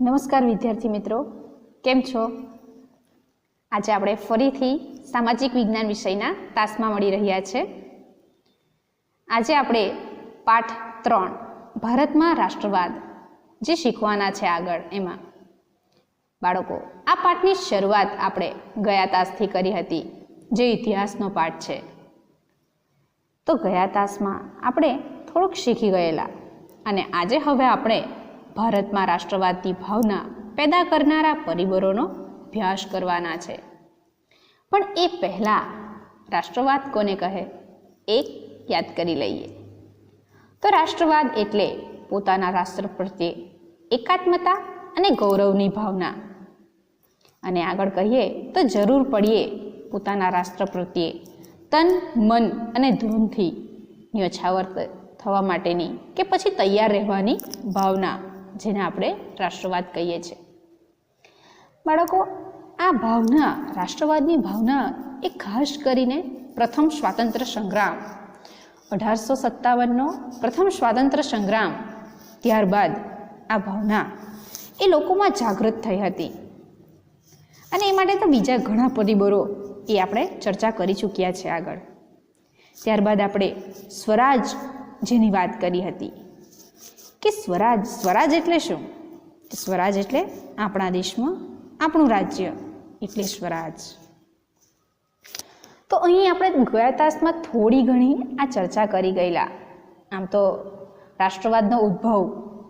નમસ્કાર વિદ્યાર્થી મિત્રો, કેમ છો? આજે આપણે ફરીથી સામાજિક વિજ્ઞાન વિષયના તાસમાં મળી રહ્યા છે. આજે આપણે પાઠ ત્રણ, ભારતમાં રાષ્ટ્રવાદ, જે શીખવાના છે આગળ એમાં. બાળકો, આ પાઠની શરૂઆત આપણે ગયા તાસથી કરી હતી, જે ઇતિહાસનો પાઠ છે. તો ગયા તાસમાં આપણે થોડુંક શીખી ગયેલા, અને આજે હવે આપણે ભારતમાં રાષ્ટ્રવાદની ભાવના પેદા કરનારા પરિબળોનો અભ્યાસ કરવાના છે. પણ એ પહેલાં રાષ્ટ્રવાદ કોને કહે? એક યાદ કરી લઈએ. તો રાષ્ટ્રવાદ એટલે પોતાના રાષ્ટ્ર પ્રત્યે એકાત્મતા અને ગૌરવની ભાવના. અને આગળ કહીએ તો જરૂર પડીએ પોતાના રાષ્ટ્ર પ્રત્યે તન, મન અને ધૂનથી ન્યોછાવર થવા માટેની કે પછી તૈયાર રહેવાની ભાવના. જેને આપણે રાષ્ટ્રવાદ કહીએ છીએ. બાળકો, આ ભાવના, રાષ્ટ્રવાદની ભાવના એ ખાસ કરીને પ્રથમ સ્વાતંત્ર્ય સંગ્રામ, અઢારસો સત્તાવનનો પ્રથમ સ્વાતંત્ર્ય સંગ્રામ, ત્યારબાદ આ ભાવના એ લોકોમાં જાગૃત થઈ હતી. અને એ માટે તો બીજા ઘણા પરિબળો એ આપણે ચર્ચા કરી ચૂક્યા છે આગળ. ત્યારબાદ આપણે સ્વરાજ જેની વાત કરી હતી. કે સ્વરાજ સ્વરાજ એટલે શું? સ્વરાજ એટલે આપણા દેશમાં આપણું રાજ્ય એટલે સ્વરાજ. તો અહીં આપણે ગયા તાસમાં થોડી ઘણી આ ચર્ચા કરી ગયેલા. આમ તો રાષ્ટ્રવાદનો ઉદ્ભવ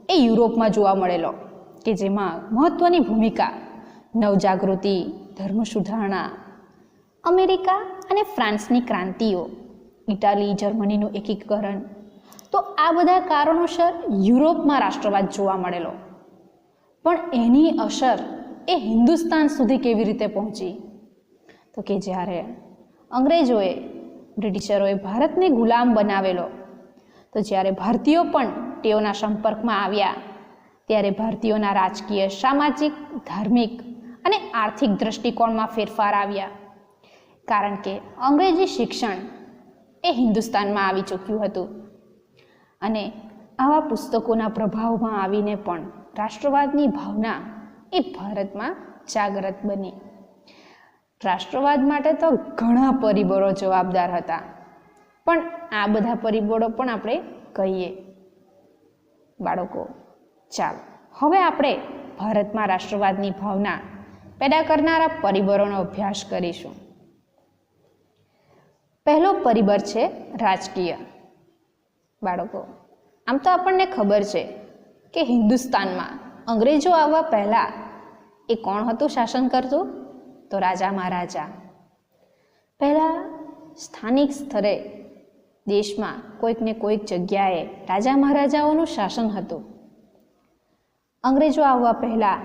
એ યુરોપમાં જોવા મળેલો કે જેમાં મહત્ત્વની ભૂમિકા નવજાગૃતિ, ધર્મ સુધારણા, અમેરિકા અને ફ્રાન્સની ક્રાંતિઓ, ઇટાલી, જર્મનીનું એકીકરણ તો આ બધા કારણોસર યુરોપમાં રાષ્ટ્રવાદ જોવા મળેલો. પણ એની અસર એ હિન્દુસ્તાન સુધી કેવી રીતે પહોંચી? તો કે જ્યારે અંગ્રેજોએ, બ્રિટિશરોએ ભારતને ગુલામ બનાવેલો, તો જ્યારે ભારતીયો પણ તેઓના સંપર્કમાં આવ્યા, ત્યારે ભારતીયોના રાજકીય, સામાજિક, ધાર્મિક અને આર્થિક દ્રષ્ટિકોણમાં ફેરફાર આવ્યા. કારણ કે અંગ્રેજી શિક્ષણ એ હિન્દુસ્તાનમાં આવી ચૂક્યું હતું. અને આવા પુસ્તકોના પ્રભાવમાં આવીને પણ રાષ્ટ્રવાદની ભાવના એ ભારતમાં જાગૃત બની. રાષ્ટ્રવાદ માટે તો ઘણા પરિબળો જવાબદાર હતા. પણ આ બધા પરિબળો પણ આપણે કહીએ. બાળકો, ચાલો, હવે આપણે ભારતમાં રાષ્ટ્રવાદની ભાવના પેદા કરનારા પરિબળોનો અભ્યાસ કરીશું. પહેલો પરિબળ છે રાજકીય. બાળકો, આમ તો આપણને ખબર છે કે હિન્દુસ્તાનમાં અંગ્રેજો આવવા પહેલાં એ કોણ હતું શાસન કરતું? તો રાજા મહારાજા. પહેલાં સ્થાનિક સ્તરે દેશમાં કોઈક ને કોઈક જગ્યાએ રાજા મહારાજાઓનું શાસન હતું. અંગ્રેજો આવવા પહેલાં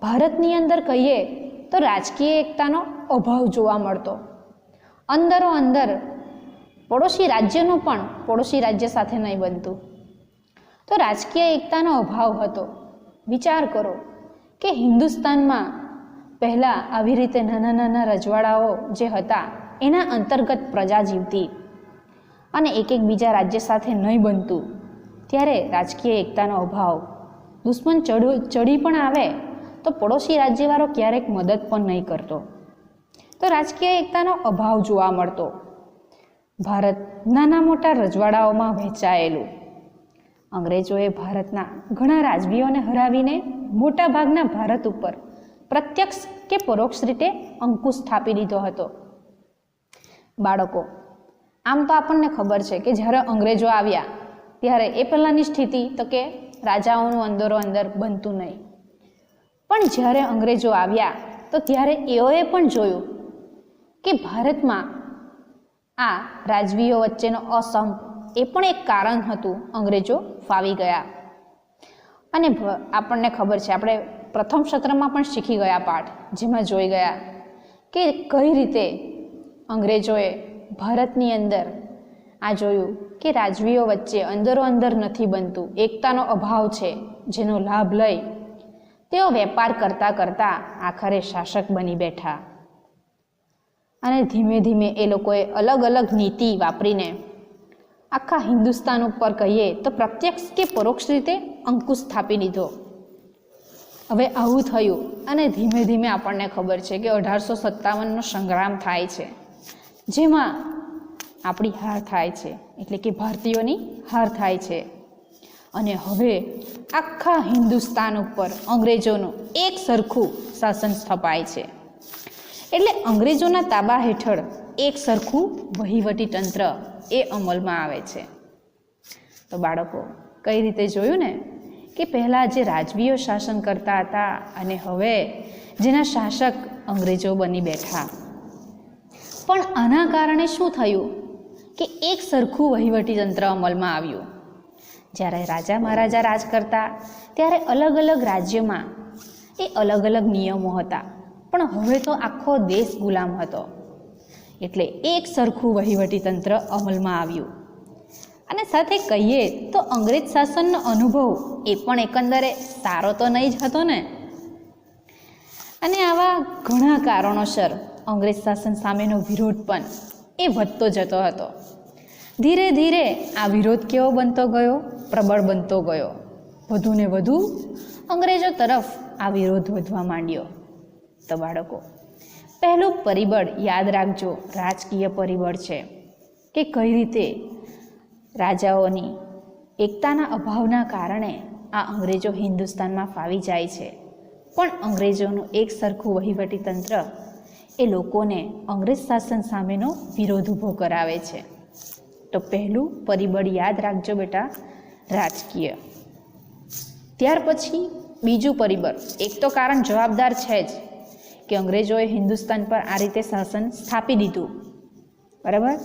ભારતની અંદર કહીએ તો રાજકીય એકતાનો અભાવ જોવા મળતો. અંદરો અંદર પડોશી રાજ્યનું પણ પડોશી રાજ્ય સાથે નહીં બનતું. તો રાજકીય એકતાનો અભાવ હતો. વિચાર કરો કે હિન્દુસ્તાનમાં પહેલાં આવી રીતે નાના નાના રજવાડાઓ જે હતા, એના અંતર્ગત પ્રજા જીવતી અને એક એક બીજા રાજ્ય સાથે નહીં બનતું, ત્યારે રાજકીય એકતાનો અભાવ. દુશ્મન ચઢ ચડી પણ આવે તો પડોશી રાજ્યવાળો ક્યારેક મદદ પણ નહીં કરતો. તો રાજકીય એકતાનો અભાવ જોવા મળતો. ભારત નાના મોટા રજવાડાઓમાં વહેંચાયેલું. અંગ્રેજોએ ભારતના ઘણા રાજવીઓને હરાવીને મોટા ભાગના ભારત ઉપર પ્રત્યક્ષ કે પરોક્ષ રીતે અંકુશ સ્થાપી દીધો હતો. બાળકો, આમ તો આપણને ખબર છે કે જ્યારે અંગ્રેજો આવ્યા, ત્યારે એ પહેલાંની સ્થિતિ તો કે રાજાઓનું અંદરો અંદર બનતું નહીં. પણ જ્યારે અંગ્રેજો આવ્યા, તો ત્યારે એઓએ પણ જોયું કે ભારતમાં આ રાજવીઓ વચ્ચેનો અસંપ એ પણ એક કારણ હતું, અંગ્રેજો ફાવી ગયા. અને આપણને ખબર છે, આપણે પ્રથમ સત્રમાં પણ શીખી ગયા પાઠ, જેમાં જોઈ ગયા કે કઈ રીતે અંગ્રેજોએ ભારતની અંદર આ જોયું કે રાજવીઓ વચ્ચે અંદરો અંદર નથી બનતું, એકતાનો અભાવ છે, જેનો લાભ લઈ તેઓ વેપાર કરતાં કરતાં આખરે શાસક બની બેઠા. અને ધીમે ધીમે એ લોકોએ અલગ અલગ નીતિ વાપરીને આખા હિન્દુસ્તાન ઉપર કહીએ તો પ્રત્યક્ષ કે પરોક્ષ રીતે અંકુશ સ્થાપી દીધો હવે આવું થયું અને ધીમે ધીમે આપણને ખબર છે કે અઢારસો સત્તાવનનો સંગ્રામ થાય છે, જેમાં આપણી હાર થાય છે, એટલે કે ભારતીયોની હાર થાય છે. અને હવે આખા હિન્દુસ્તાન ઉપર અંગ્રેજોનું એક સરખું શાસન સ્થપાય છે. એટલે અંગ્રેજોના તાબા હેઠળ એક સરખું વહીવટી તંત્ર એ અમલમાં આવે છે. તો બાળકો, કઈ રીતે જોયું ને? કે પહેલાં જે રાજવીઓ શાસન કરતા હતા અને હવે જેના શાસક અંગ્રેજો બની બેઠા. પણ આના કારણે શું થયું કે એક સરખું વહીવટી તંત્ર અમલમાં આવ્યું. જ્યારે રાજા મહારાજા રાજ કરતા, ત્યારે અલગ અલગ રાજ્યમાં એ અલગ અલગ નિયમો હતા. પણ હવે તો આખો દેશ ગુલામ હતો. એટલે એક સરખું વહીવટી તંત્ર અમલમાં આવ્યું. અને સાથે કહીએ તો અંગ્રેજ શાસનનો અનુભવ એ પણ એકંદરે સારો તો નહીં જ હતો ને. અને આવા ઘણા કારણોસર અંગ્રેજ શાસન સામેનો વિરોધ પણ એ વધતો જતો હતો. ધીરે ધીરે આ વિરોધ કેવો બનતો ગયો? પ્રબળ બનતો ગયો. વધુ ને વધુ અંગ્રેજો તરફ આ વિરોધ વધવા માંડ્યો. તો બાળકો. પહેલું પરિબળ યાદ રાખજો, રાજકીય પરિબળ છે કે કઈ રીતે રાજાઓની એકતાના અભાવના કારણે આ અંગ્રેજો હિન્દુસ્તાનમાં ફાવી જાય છે. પણ અંગ્રેજોનું એક સરખું વહીવટી તંત્ર એ લોકોને અંગ્રેજ શાસન સામેનો વિરોધ ઊભો કરાવે છે. તો પહેલું પરિબળ યાદ રાખજો બેટા, રાજકીય. ત્યાર પછી બીજું પરિબળ, એક તો કારણ જવાબદાર છે જ. કે અંગ્રેજોએ હિન્દુસ્તાન પર આ રીતે શાસન સ્થાપી દીધું. બરાબર?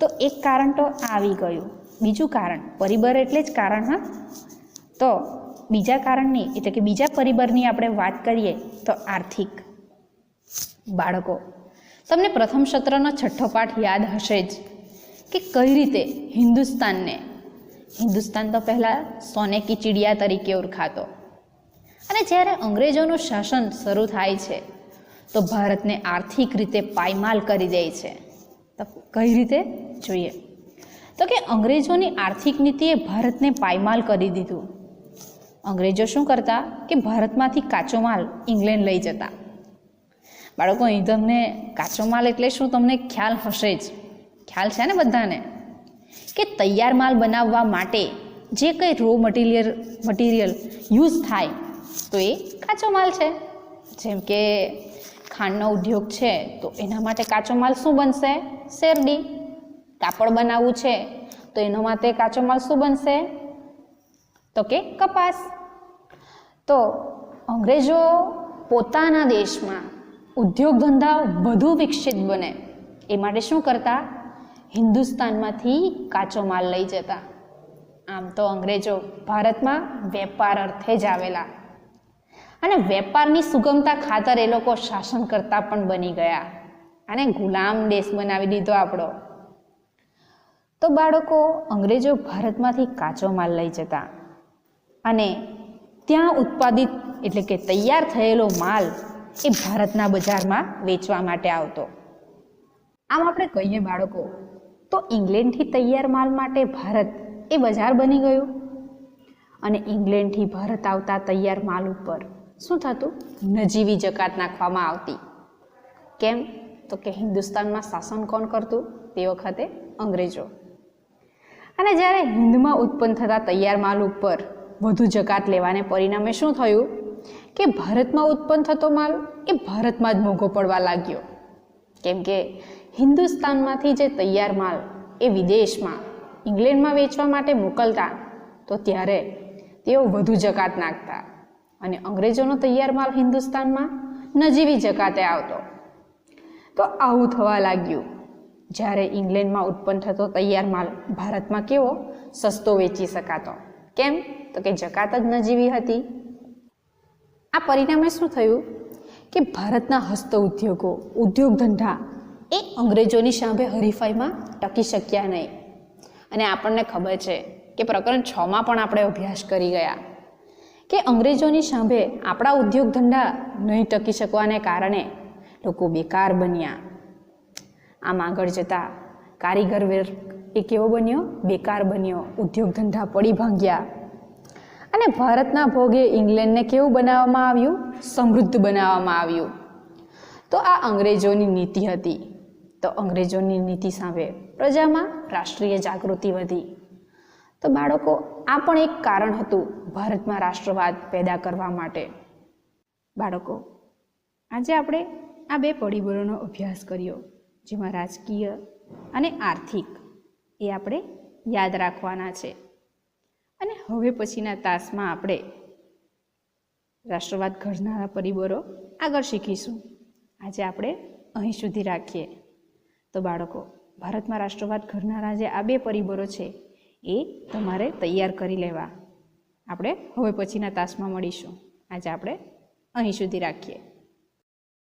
તો એક કારણ તો આવી ગયું. બીજું કારણ પરિબળ એટલે જ કારણ, હા? તો બીજા કારણની, એટલે કે બીજા પરિબળની આપણે વાત કરીએ તો આર્થિક બાળકો. તમને પ્રથમ સત્રનો છઠ્ઠો પાઠ યાદ હશે જ કે કઈ રીતે હિન્દુસ્તાનને, હિન્દુસ્તાન તો પહેલાં સોને કી તરીકે ઓળખાતો. અને જ્યારે અંગ્રેજોનું શાસન શરૂ થાય છે તો ભારતને આર્થિક રીતે પાયમાલ કરી દે છે. તો કઈ રીતે? જોઈએ. તો કે અંગ્રેજોની આર્થિક નીતિએ ભારતને પાયમાલ કરી દીધું. અંગ્રેજો શું કરતા? કે ભારતમાંથી કાચો માલ ઇંગ્લેન્ડ લઈ જતા. બાળકો, અહીં તમને કાચો માલ એટલે શું? તમને ખ્યાલ હશે જ. ખ્યાલ છે ને બધાને? કે તૈયાર માલ બનાવવા માટે જે કંઈ રો મટીરિયલ મટીરિયલ યુઝ થાય, તો એ કાચો માલ છે. જેમ કે ખાંડનો ઉદ્યોગ છે, તો એના માટે કાચો માલ શું બનશે? શેરડી. કાપડ બનાવવું છે, તો એના માટે કાચો માલ શું બનશે? તો કે કપાસ. તો અંગ્રેજો પોતાના દેશમાં ઉદ્યોગ ધંધા વધુ વિકસિત બને, એ માટે શું કરતા? હિન્દુસ્તાનમાંથી કાચો માલ લઈ જતા. આમ તો અંગ્રેજો ભારતમાં વેપાર અર્થે જ આવેલા. અને વેપારની સુગમતા ખાતર એ લોકો શાસન કરતા પણ બની ગયા. અને ગુલામ દેશ બનાવી દીધો આપણો. તો બાળકો, અંગ્રેજો ભારતમાંથી કાચો માલ લઈ જતા. અને ત્યાં ઉત્પાદિત એટલે કે તૈયાર થયેલો માલ એ ભારતના બજારમાં વેચવા માટે આવતો. આમ આપણે કહીએ બાળકો, તો ઇંગ્લેન્ડથી તૈયાર માલ માટે ભારત એ બજાર બની ગયું. અને ઇંગ્લેન્ડથી ભારત આવતા તૈયાર માલ ઉપર શું થતું? નજીવી જકાત નાખવામાં આવતી. કેમ? તો કે હિન્દુસ્તાનમાં શાસન કોણ કરતું? તે વખતે અંગ્રેજો. અને જ્યારે હિન્દમાં ઉત્પન્ન થતા તૈયાર માલ ઉપર વધુ જકાત લેવાને પરિણામે શું થયું? કે ભારતમાં ઉત્પન્ન થતો માલ એ ભારતમાં જ મોંઘો પડવા લાગ્યો. કેમ કે હિન્દુસ્તાનમાંથી જે તૈયાર માલ એ વિદેશમાં, ઇંગ્લેન્ડમાં વેચવા માટે મોકલતા, તો ત્યારે તેઓ વધુ જકાત નાખતા. અને અંગ્રેજોનો તૈયાર માલ હિન્દુસ્તાનમાં નજીવી જકાતે આવતો. તો આવું થવા લાગ્યું. જ્યારે ઇંગ્લેન્ડમાં ઉત્પન્ન થતો તૈયાર માલ ભારતમાં કેવો? સસ્તો વેચી શકાતો. કેમ? તો કે જકાત જ નજીવી હતી. આ પરિણામે શું થયું? કે ભારતના હસ્ત ઉદ્યોગો, ઉદ્યોગ ધંધા એ અંગ્રેજોની સામે હરીફાઈમાં ટકી શક્યા નહીં. અને આપણને ખબર છે કે પ્રકરણ છમાં પણ આપણે અભ્યાસ કરી ગયા. કે અંગ્રેજોની સામે આપણા ઉદ્યોગ ધંધા નહીં ટકી શકવાને કારણે લોકો બેકાર બન્યા. આમ આગળ જતા કારીગર વર્ગ એ કેવો બન્યો, બેકાર બન્યો, ઉદ્યોગ ધંધા પડી ભાંગ્યા. અને ભારતના ભોગે ઇંગ્લેન્ડને કેવું બનાવવામાં આવ્યું? સમૃદ્ધ બનાવવામાં આવ્યું. તો આ અંગ્રેજોની નીતિ હતી. તો અંગ્રેજોની નીતિ સામે પ્રજામાં રાષ્ટ્રીય જાગૃતિ વધી. તો બાળકો, આ પણ એક કારણ હતું ભારતમાં રાષ્ટ્રવાદ પેદા કરવા માટે. બાળકો, આજે આપણે આ બે પરિબળોનો અભ્યાસ કર્યો, જેમાં રાજકીય અને આર્થિક, એ આપણે યાદ રાખવાના છે. અને હવે પછીના તાસમાં આપણે રાષ્ટ્રવાદ ઘડનારા પરિબળો આગળ શીખીશું. આજે આપણે અહીં સુધી રાખીએ. તો બાળકો, ભારતમાં રાષ્ટ્રવાદ ઘડનારા જે આ બે પરિબળો છે એ તમારે તૈયાર કરી લેવા. આપણે હવે પછીના તાસમાં મળીશું. આજે આપણે અહીં સુધી રાખીએ.